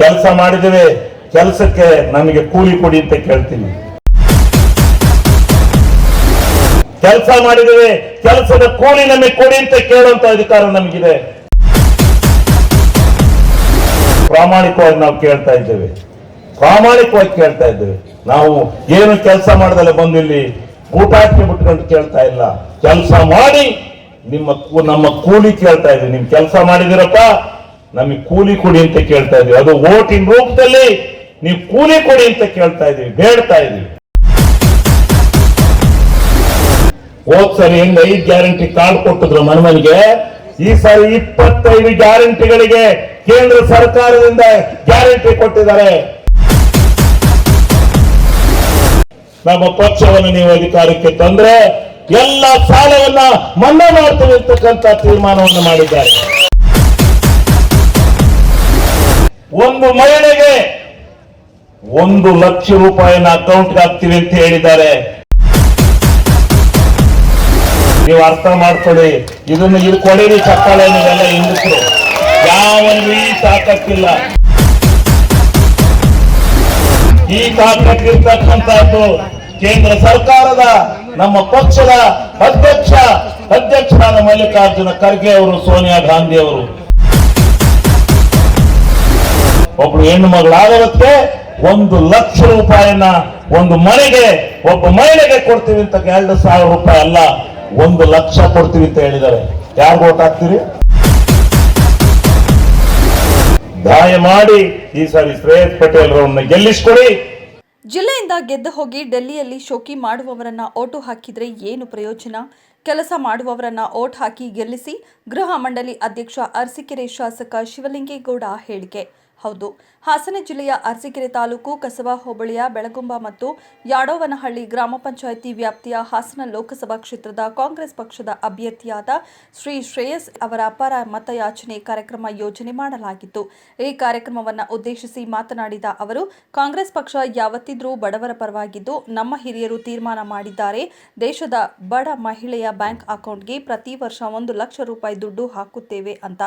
ಕೆಲಸ ಮಾಡಿದರೆ ಕೆಲಸಕ್ಕೆ ನಮಗೆ ಕೂಲಿ ಕೊಡಿ ಅಂತ ಕೇಳ್ತೀನಿ. ಕೆಲಸ ಮಾಡಿದರೆ ಕೆಲಸದ ಕೂಲಿ ನಮಗೆ ಕೊಡಿ ಅಂತ ಕೇಳುವಂತ ಅಧಿಕಾರ ನಮಗಿದೆ. ಪ್ರಾಮಾಣಿಕವಾಗಿ ನಾವು ಕೇಳ್ತಾ ಇದ್ದೇವೆ. ಪ್ರಾಮಾಣಿಕವಾಗಿ ಕೇಳ್ತಾ ಇದ್ದೇವೆ. ನಾವು ಏನು ಕೆಲಸ ಮಾಡದಲ್ಲ ಬಂದು ಇಲ್ಲಿ ಹಾಕಿ ಬಿಟ್ಕೊಂಡು ಕೇಳ್ತಾ ಇಲ್ಲ. ಕೆಲಸ ಮಾಡಿ ನಿಮ್ಮ ನಮ್ಮ ಕೂಲಿ ಕೇಳ್ತಾ ಇದ್ದೀವಿ ನಿಮ್ ಕೆಲಸ ಮಾಡಿದಿರಪ್ಪ ನಮಗೆ ಕೂಲಿ ಕೊಡಿ ಅಂತ ಕೇಳ್ತಾ ಇದ್ದೀವಿ. ಅದು ಓಟಿನ ರೂಪದಲ್ಲಿ ನೀವು ಕೂಲಿ ಕೊಡಿ ಅಂತ ಕೇಳ್ತಾ ಇದ್ದೀವಿ. ಬೇಡ್ತಾ ಇದೀವಿ ಹೋದ್ ಸರಿ ಹೆಂಗ ಐದು ಗ್ಯಾರಂಟಿ ಕಾರ್ಡ್ ಕೊಟ್ಟಿದ್ರು ಮನಮನಿಗೆ ಈ ಸಾರಿ ಇಪ್ಪತ್ತೈದು ಗ್ಯಾರಂಟಿಗಳಿಗೆ ಕೇಂದ್ರ ಸರ್ಕಾರದಿಂದ ಗ್ಯಾರಂಟಿ ಕೊಟ್ಟಿದ್ದಾರೆ. ನಮ್ಮ ಪಕ್ಷವನ್ನು ನೀವು ಅಧಿಕಾರಕ್ಕೆ ತಂದ್ರೆ ಎಲ್ಲ ಸಾಲವನ್ನ ಮನ್ನಾ ಮಾಡ್ತೀವಿ ಅಂತಕ್ಕಂಥ ತೀರ್ಮಾನವನ್ನು ಮಾಡಿದ್ದಾರೆ. ಒಂದು ಮಹಿಳೆಗೆ ಒಂದು ಲಕ್ಷ ರೂಪಾಯಿನ ಅಕೌಂಟ್ಗೆ ಹಾಕ್ತೀವಿ ಅಂತ ಹೇಳಿದ್ದಾರೆ. ನೀವು ಅರ್ಥ ಮಾಡ್ಕೊಳ್ಳಿ, ಇದನ್ನು ಇದು ಕೊಡಿರಿ ಚಪ್ಪಾಳೆ ನೀವೆಲ್ಲ ಹಿಂದಿಸ್ರು ಯಾವ ಈ ತಾಕತ್ತಿಲ್ಲ. ಈ ತಾಕತ್ತಿರ್ತಕ್ಕಂಥದ್ದು ಕೇಂದ್ರ ಸರ್ಕಾರದ, ನಮ್ಮ ಪಕ್ಷದ ಅಧ್ಯಕ್ಷ, ಅಧ್ಯಕ್ಷರಾದ ಮಲ್ಲಿಕಾರ್ಜುನ ಖರ್ಗೆ ಅವರು, ಸೋನಿಯಾ ಗಾಂಧಿ ಅವರು. ಒಬ್ಳು ಹೆಣ್ಣು ಮಗಳಾದವಕ್ಕೆ ಒಂದು ಲಕ್ಷ ರೂಪಾಯಿನ ಒಂದು ಮನೆಗೆ ಒಬ್ಬ ಮಹಿಳೆಗೆ ಕೊಡ್ತೀವಿ ಅಂತ ಎರಡು ಸಾವಿರ ರೂಪಾಯಿ ಅಲ್ಲ, ಒಂದು ಲಕ್ಷ ಕೊಡ್ತೀವಿ ಅಂತ ಹೇಳಿದ್ದಾರೆ. ಯಾರು ಹಾಕ್ತೀರಿ ದಯಮಾಡಿ ಈ ಸಾರಿ ಶ್ರೇಯಸ್ ಪಟೇಲ್ ಅವರನ್ನ ಗೆಲ್ಲಿಸ್ಕೊಡಿ. ಜಿಲ್ಲೆಯಿಂದ ಗೆದ್ದು ಹೋಗಿ ಡೆಲ್ಲಿಯಲ್ಲಿ ಶೋಕಿ ಮಾಡುವವರನ್ನ ಓಟು ಹಾಕಿದ್ರೆ ಏನು ಪ್ರಯೋಜನ? ಕೆಲಸ ಮಾಡುವವರನ್ನ ಓಟ್ ಹಾಕಿ ಗೆಲ್ಲಿಸಿ ಗೃಹ ಮಂಡಳಿ ಅಧ್ಯಕ್ಷ ಅರಸಿಕೆರೆ ಶಾಸಕ ಶಿವಲಿಂಗೇಗೌಡ ಹೇಳಿಕೆ. ಹೌದು, ಹಾಸನ ಜಿಲ್ಲೆಯ ಅರಸೀಕೆರೆ ತಾಲೂಕು ಕಸಬಾ ಹೋಬಳಿಯ ಬೆಳಗುಂಬ ಮತ್ತು ಯಾಡೋವನಹಳ್ಳಿ ಗ್ರಾಮ ಪಂಚಾಯಿತಿ ವ್ಯಾಪ್ತಿಯ ಹಾಸನ ಲೋಕಸಭಾ ಕ್ಷೇತ್ರದ ಕಾಂಗ್ರೆಸ್ ಪಕ್ಷದ ಅಭ್ಯರ್ಥಿಯಾದ ಶ್ರೀ ಶ್ರೇಯಸ್ ಅವರ ಪರ ಮತಯಾಚನೆ ಕಾರ್ಯಕ್ರಮ ಯೋಜನೆ ಮಾಡಲಾಗಿತ್ತು. ಈ ಕಾರ್ಯಕ್ರಮವನ್ನು ಉದ್ದೇಶಿಸಿ ಮಾತನಾಡಿದ ಅವರು, ಕಾಂಗ್ರೆಸ್ ಪಕ್ಷ ಯಾವತ್ತಿದ್ರೂ ಬಡವರ ಪರವಾಗಿದ್ದು ನಮ್ಮ ಹಿರಿಯರು ತೀರ್ಮಾನ ಮಾಡಿದ್ದಾರೆ. ದೇಶದ ಬಡ ಮಹಿಳೆಯ ಬ್ಯಾಂಕ್ ಅಕೌಂಟ್ಗೆ ಪ್ರತಿ ವರ್ಷ ಒಂದು ಲಕ್ಷ ರೂಪಾಯಿ ದುಡ್ಡು ಹಾಕುತ್ತೇವೆ ಅಂತ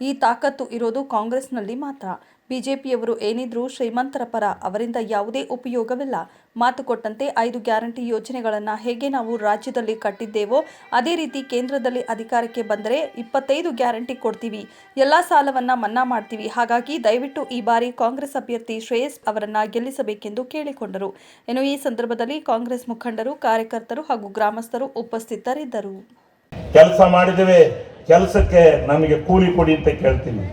ಈ ತಾಕತ್ತು ಇರೋದು ಕಾಂಗ್ರೆಸ್ನಲ್ಲಿ ಮಾತ್ರ. ಬಿಜೆಪಿಯವರು ಏನಿದ್ರೂ ಶ್ರೀಮಂತರ ಪರ ಅವರಿಂದ ಯಾವುದೇ ಉಪಯೋಗವಿಲ್ಲ. ಮಾತು ಕೊಟ್ಟಂತೆ ಐದು ಗ್ಯಾರಂಟಿ ಯೋಜನೆಗಳನ್ನು ಹೇಗೆ ನಾವು ರಾಜ್ಯದಲ್ಲಿ ಕಟ್ಟಿದ್ದೇವೋ ಅದೇ ರೀತಿ ಕೇಂದ್ರದಲ್ಲಿ ಅಧಿಕಾರಕ್ಕೆ ಬಂದರೆ ಇಪ್ಪತ್ತೈದು ಗ್ಯಾರಂಟಿ ಕೊಡ್ತೀವಿ. ಎಲ್ಲ ಸಾಲವನ್ನು ಮನ್ನಾ ಮಾಡ್ತೀವಿ. ಹಾಗಾಗಿ ದಯವಿಟ್ಟು ಈ ಬಾರಿ ಕಾಂಗ್ರೆಸ್ ಅಭ್ಯರ್ಥಿ ಶ್ರೇಯಸ್ ಅವರನ್ನು ಗೆಲ್ಲಿಸಬೇಕೆಂದು ಕೇಳಿಕೊಂಡರು. ಇನ್ನು ಈ ಸಂದರ್ಭದಲ್ಲಿ ಕಾಂಗ್ರೆಸ್ ಮುಖಂಡರು, ಕಾರ್ಯಕರ್ತರು ಹಾಗೂ ಗ್ರಾಮಸ್ಥರು ಉಪಸ್ಥಿತರಿದ್ದರು. ಕೆಲಸ ಮಾಡಿದ್ದೇವೆ. ಕೆಲಸಕ್ಕೆ ನಮಗೆ ಕೂಲಿ ಕೊಡಿ ಅಂತ ಕೇಳ್ತೀವಿ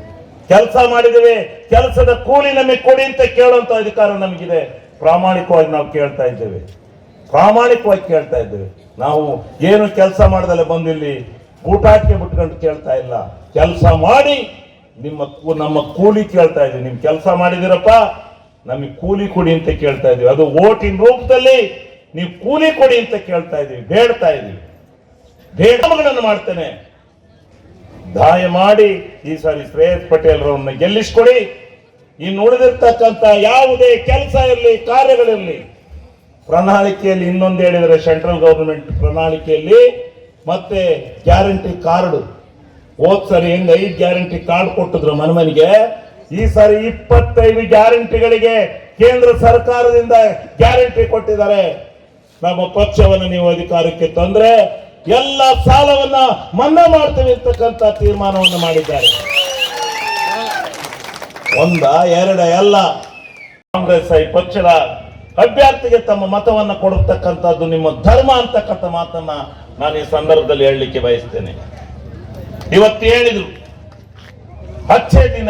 ಕೆಲಸ ಮಾಡಿದ್ದೇವೆ, ಕೆಲಸದ ಕೂಲಿ ನಮಗೆ ಕೊಡಿ ಅಂತ ಕೇಳುವಂತ ಅಧಿಕಾರ ನಮಗಿದೆ. ಪ್ರಾಮಾಣಿಕವಾಗಿ ನಾವು ಕೇಳ್ತಾ ಇದ್ದೇವೆ. ಪ್ರಾಮಾಣಿಕವಾಗಿ ಕೇಳ್ತಾ ಇದ್ದೇವೆ. ನಾವು ಏನು ಕೆಲಸ ಮಾಡದಲ್ಲ ಬಂದು ಇಲ್ಲಿ ಊಟಾಟಕ್ಕೆ ಬಿಟ್ಕೊಂಡು ಕೇಳ್ತಾ ಇಲ್ಲ. ಕೆಲಸ ಮಾಡಿ ನಿಮ್ಮ ನಮ್ಮ ಕೂಲಿ ಕೇಳ್ತಾ ಇದ್ದೀವಿ. ನಿಮ್ ಕೆಲಸ ಮಾಡಿದಿರಪ್ಪ ನಮಗೆ ಕೂಲಿ ಕೊಡಿ ಅಂತ ಕೇಳ್ತಾ ಇದ್ದೀವಿ. ಅದು ಓಟಿನ ರೂಪದಲ್ಲಿ ನೀವು ಕೂಲಿ ಕೊಡಿ ಅಂತ ಕೇಳ್ತಾ ಇದ್ದೀವಿ. ಬೇಡ್ತಾ ಇದೀವಿ ಬೇಡ ಮಾಡ್ತೇನೆ. ದಯಮಾಡಿ ಈ ಸಾರಿ ಶ್ರೇಯಸ್ ಪಟೇಲ್ ಅವರನ್ನ ಗೆಲ್ಲಿಸ್ಕೊಡಿ. ಇನ್ನು ಉಳಿದಿರ್ತಕ್ಕಂಥ ಯಾವುದೇ ಕೆಲಸ ಇರಲಿ, ಕಾರ್ಯಗಳಿರಲಿ, ಪ್ರಣಾಳಿಕೆಯಲ್ಲಿ ಇನ್ನೊಂದು ಹೇಳಿದರೆ ಸೆಂಟ್ರಲ್ ಗೌರ್ಮೆಂಟ್ ಪ್ರಣಾಳಿಕೆಯಲ್ಲಿ ಮತ್ತೆ ಗ್ಯಾರಂಟಿ ಕಾರ್ಡ್. ಹೋದ್ ಸರಿ ಹೆಂಗ್ ಐದು ಗ್ಯಾರಂಟಿ ಕಾರ್ಡ್ ಕೊಟ್ಟಿದ್ರು ಮನಮನಿಗೆ, ಈ ಸಾರಿ ಇಪ್ಪತ್ತೈದು ಗ್ಯಾರಂಟಿಗಳಿಗೆ ಕೇಂದ್ರ ಸರ್ಕಾರದಿಂದ ಗ್ಯಾರಂಟಿ ಕೊಟ್ಟಿದ್ದಾರೆ. ನಮ್ಮ ಪಕ್ಷವನ್ನು ನೀವು ಅಧಿಕಾರಕ್ಕೆ ತಂದ್ರೆ ಎಲ್ಲ ಸಾಲವನ್ನ ಮನ್ನಾ ಮಾಡ್ತೇವೆ ಅಂತಕ್ಕಂಥ ತೀರ್ಮಾನವನ್ನು ಮಾಡಿದ್ದಾರೆ. ಒಂದ, ಎರಡ, ಎಲ್ಲ. ಕಾಂಗ್ರೆಸ್ ಈ ಪಕ್ಷದ ಅಭ್ಯರ್ಥಿಗೆ ತಮ್ಮ ಮತವನ್ನ ಕೊಡತಕ್ಕಂಥದ್ದು ನಿಮ್ಮ ಧರ್ಮ ಅಂತಕ್ಕಂಥ ಮಾತನ್ನ ನಾನು ಈ ಸಂದರ್ಭದಲ್ಲಿ ಹೇಳಲಿಕ್ಕೆ ಬಯಸ್ತೇನೆ. ಇವತ್ತು ಹೇಳಿದ್ರು, ಹಚ್ಚೆ ದಿನ,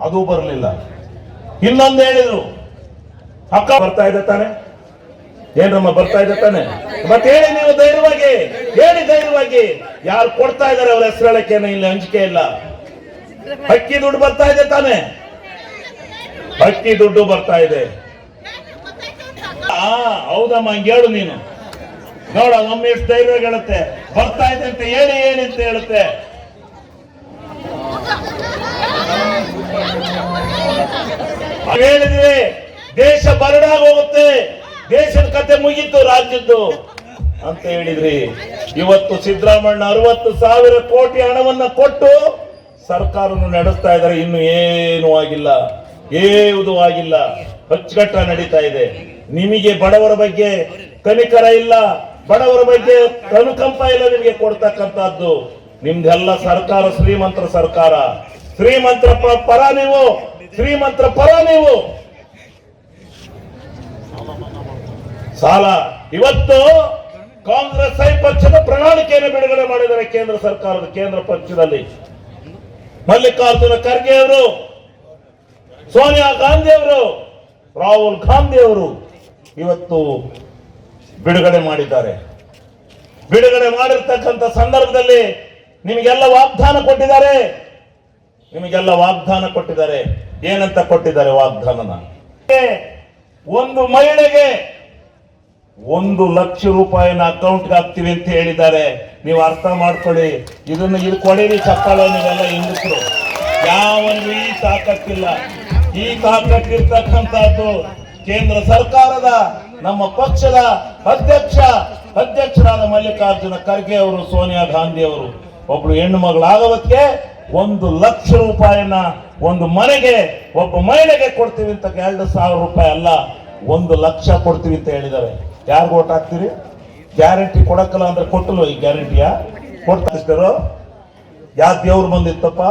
ಅದು ಬರಲಿಲ್ಲ. ಇನ್ನೊಂದು ಹೇಳಿದ್ರು, ಅಕ್ಕ ಬರ್ತಾ ಇದೆ ತಾನೆ? ಏನಮ್ಮ ಬರ್ತಾ ಇದೆ ತಾನೆ? ಮತ್ತೆ ಹೇಳಿ ನೀವು ಧೈರ್ಯವಾಗಿ, ಹೇಳಿ ಧೈರ್ಯವಾಗಿ. ಯಾರು ಕೊಡ್ತಾ ಇದಾರೆ ಅವ್ರ ಹೆಸರು ಹೇಳಕ್ಕೇನು? ಇಲ್ಲಿ ಅಂಜಿಕೆ ಇಲ್ಲ. ಅಕ್ಕಿ ದುಡ್ಡು ಬರ್ತಾ ಇದೆ ತಾನೆ. ಅಕ್ಕಿ ದುಡ್ಡು ಬರ್ತಾ ಇದೆ. ಆ, ಹೌದಮ್ಮ ಹೇಳು ನೀನು. ನೋಡ ಒಮ್ಮೆ ಎಷ್ಟು ಧೈರ್ಯ ಹೇಳುತ್ತೆ. ಬರ್ತಾ ಇದೆ ಅಂತ ಹೇಳಿ ಹೇಳಿ ಅಂತ ಹೇಳುತ್ತೆ ಹೇಳಿದ್ರೆ ದೇಶ ಬರಡಾಗ ಹೋಗುತ್ತೆ. ದೇಶದ ಕತೆ ಮುಗೀತು, ರಾಜ್ಯದ್ದು ಅಂತ ಹೇಳಿದ್ರಿ. ಇವತ್ತು ಸಿದ್ದರಾಮಣ್ಣ ಅರವತ್ತು ಸಾವಿರ ಕೋಟಿ ಹಣವನ್ನ ಕೊಟ್ಟು ಸರ್ಕಾರವನ್ನು ನಡೆಸ್ತಾ ಇದ್ದಾರೆ. ಇನ್ನು ಏನೂ ಆಗಿಲ್ಲ. ಏನೂ ಆಗಿಲ್ಲ. ಅಚ್ಚುಕಟ್ಟ ನಡೀತಾ ಇದೆ. ನಿಮಗೆ ಬಡವರ ಬಗ್ಗೆ ಕನಿಕರ ಇಲ್ಲ. ಬಡವರ ಬಗ್ಗೆ ಅನುಕಂಪ ಇಲ್ಲ ನಿಮಗೆ ಕೊಡ್ತಕ್ಕಂಥದ್ದು. ನಿಮ್ದೆಲ್ಲ ಸರ್ಕಾರ, ಶ್ರೀಮಂತರ ಸರ್ಕಾರ. ಶ್ರೀಮಂತರ ಪರ ನೀವು. ಶ್ರೀಮಂತರ ಪರ ನೀವು. ಸಾಲ. ಇವತ್ತು ಕಾಂಗ್ರೆಸ್ ಪಕ್ಷದ ಪ್ರಣಾಳಿಕೆಯನ್ನು ಬಿಡುಗಡೆ ಮಾಡಿದ್ದಾರೆ ಕೇಂದ್ರ ಸರ್ಕಾರದ ಕೇಂದ್ರ ಪಕ್ಷದಲ್ಲಿ. ಮಲ್ಲಿಕಾರ್ಜುನ ಖರ್ಗೆ ಅವರು, ಸೋನಿಯಾ ಗಾಂಧಿ ಅವರು, ರಾಹುಲ್ ಗಾಂಧಿ ಅವರು ಇವತ್ತು ಬಿಡುಗಡೆ ಮಾಡಿದ್ದಾರೆ. ಬಿಡುಗಡೆ ಮಾಡಿರ್ತಕ್ಕಂಥ ಸಂದರ್ಭದಲ್ಲಿ ನಿಮಗೆಲ್ಲ ವಾಗ್ದಾನ ಕೊಟ್ಟಿದ್ದಾರೆ? ನಿಮಗೆಲ್ಲ ವಾಗ್ದಾನ ಕೊಟ್ಟಿದ್ದಾರೆ? ಏನಂತ ಕೊಟ್ಟಿದ್ದಾರೆ ವಾಗ್ದಾನನ? ಒಂದು ಮಹಿಳೆಗೆ ಒಂದು ಲಕ್ಷ ರೂಪಾಯಿನ ಅಕೌಂಟ್ಗೆ ಹಾಕ್ತೀವಿ ಅಂತ ಹೇಳಿದ್ದಾರೆ. ನೀವು ಅರ್ಥ ಮಾಡ್ಕೊಳ್ಳಿ. ಇದನ್ನ ಇದು ಕೊಡಿರಿ ಚಪ್ಪಾಳೆ ನೀವೆಲ್ಲ ಹೆಂಗಸರು. ಯಾವ ಈ ತಾಕತ್ತಿಲ್ಲ. ಈ ತಾಕತ್ತಿರ್ತಕ್ಕಂಥದ್ದು ಕೇಂದ್ರ ಸರ್ಕಾರದ, ನಮ್ಮ ಪಕ್ಷದ ಅಧ್ಯಕ್ಷ, ಅಧ್ಯಕ್ಷರಾದ ಮಲ್ಲಿಕಾರ್ಜುನ ಖರ್ಗೆ ಅವರು, ಸೋನಿಯಾ ಗಾಂಧಿ ಅವರು. ಒಬ್ರು ಹೆಣ್ಣು ಮಗಳಾಗೋದಕ್ಕೆ ಒಂದು ಲಕ್ಷ ರೂಪಾಯಿನ ಒಂದು ಮನೆಗೆ, ಒಬ್ಬ ಮಹಿಳೆಗೆ ಕೊಡ್ತೀವಿ ಅಂತ ಎರಡು ಸಾವಿರ ರೂಪಾಯಿ ಅಲ್ಲ, ಒಂದು ಲಕ್ಷ ಕೊಡ್ತೀವಿ ಅಂತ ಹೇಳಿದ್ದಾರೆ. ಯಾರಿಗೂ ಓಟ್ ಹಾಕ್ತೀರಿ? ಗ್ಯಾರಂಟಿ ಕೊಡಕ್ಕಲ್ಲ ಅಂದ್ರೆ ಕೊಟ್ಟಲು ಈ ಗ್ಯಾರಂಟಿಯ? ಕೊಟ್ಟು ಯಾವ ದೇವ್ರು ಬಂದಿತ್ತಪ್ಪ